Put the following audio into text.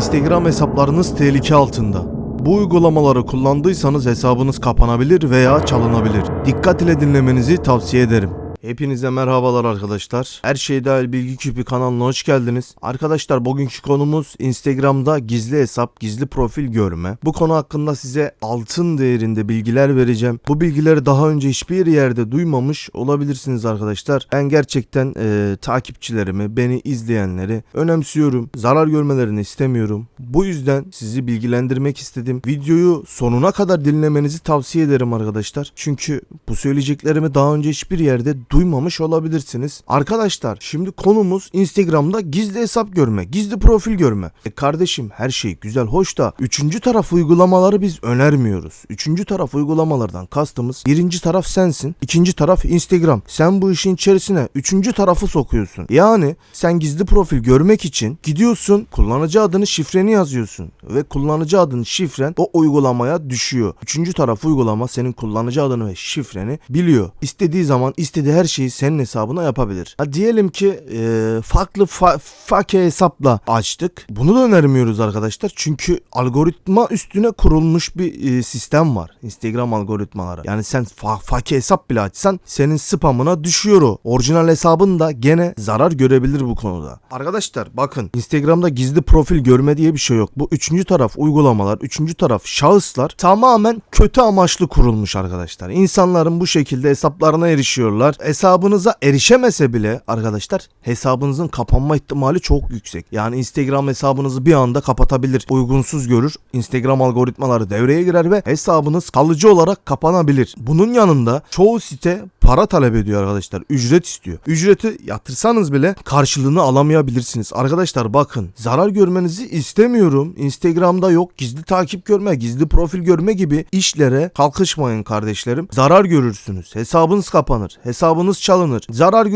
Instagram hesaplarınız tehlike altında. Bu uygulamaları kullandıysanız hesabınız kapanabilir veya çalınabilir. Dikkat ile dinlemenizi tavsiye ederim. Hepinize merhabalar arkadaşlar. Her şey dahil bilgi küpü kanalına hoş geldiniz. Arkadaşlar bugünkü konumuz Instagram'da gizli hesap, gizli profil görme. Bu konu hakkında size altın değerinde bilgiler vereceğim. Bu bilgileri daha önce hiçbir yerde duymamış olabilirsiniz arkadaşlar. Ben gerçekten e, takipçilerimi, beni izleyenleri önemsiyorum. Zarar görmelerini istemiyorum. Bu yüzden sizi bilgilendirmek istedim. Videoyu sonuna kadar dinlemenizi tavsiye ederim arkadaşlar. Çünkü bu söyleyeceklerimi daha önce hiçbir yerde duymamış olabilirsiniz. Arkadaşlar şimdi konumuz Instagram'da gizli hesap görme, gizli profil görme. E kardeşim her şey güzel hoş da üçüncü taraf uygulamaları biz önermiyoruz. Üçüncü taraf uygulamalardan kastımız birinci taraf sensin, ikinci taraf Instagram. Sen bu işin içerisine üçüncü tarafı sokuyorsun. Yani sen gizli profil görmek için gidiyorsun kullanıcı adını şifreni yazıyorsun ve kullanıcı adın şifren o uygulamaya düşüyor. Üçüncü taraf uygulama senin kullanıcı adını ve şifreni biliyor. İstediği zaman istediği her şeyi senin hesabına yapabilir. Ha diyelim ki e, farklı fa- fake hesapla açtık. Bunu da önermiyoruz arkadaşlar. Çünkü algoritma üstüne kurulmuş bir e, sistem var. Instagram algoritmaları. Yani sen fa- fake hesap bile açsan senin spamına düşüyor o. Orijinal hesabın da gene zarar görebilir bu konuda. Arkadaşlar bakın Instagram'da gizli profil görme diye bir şey yok. Bu üçüncü taraf uygulamalar, üçüncü taraf şahıslar tamamen kötü amaçlı kurulmuş arkadaşlar. İnsanların bu şekilde hesaplarına erişiyorlar. Hesabınıza erişemese bile arkadaşlar hesabınızın kapanma ihtimali çok yüksek. Yani Instagram hesabınızı bir anda kapatabilir. Uygunsuz görür. Instagram algoritmaları devreye girer ve hesabınız kalıcı olarak kapanabilir. Bunun yanında çoğu site para talep ediyor arkadaşlar. Ücret istiyor. Ücreti yatırsanız bile karşılığını alamayabilirsiniz. Arkadaşlar bakın zarar görmenizi istemiyorum. Instagram'da yok gizli takip görme, gizli profil görme gibi işlere kalkışmayın kardeşlerim. Zarar görürsünüz. Hesabınız kapanır. Hesabınız çalınır. Zarar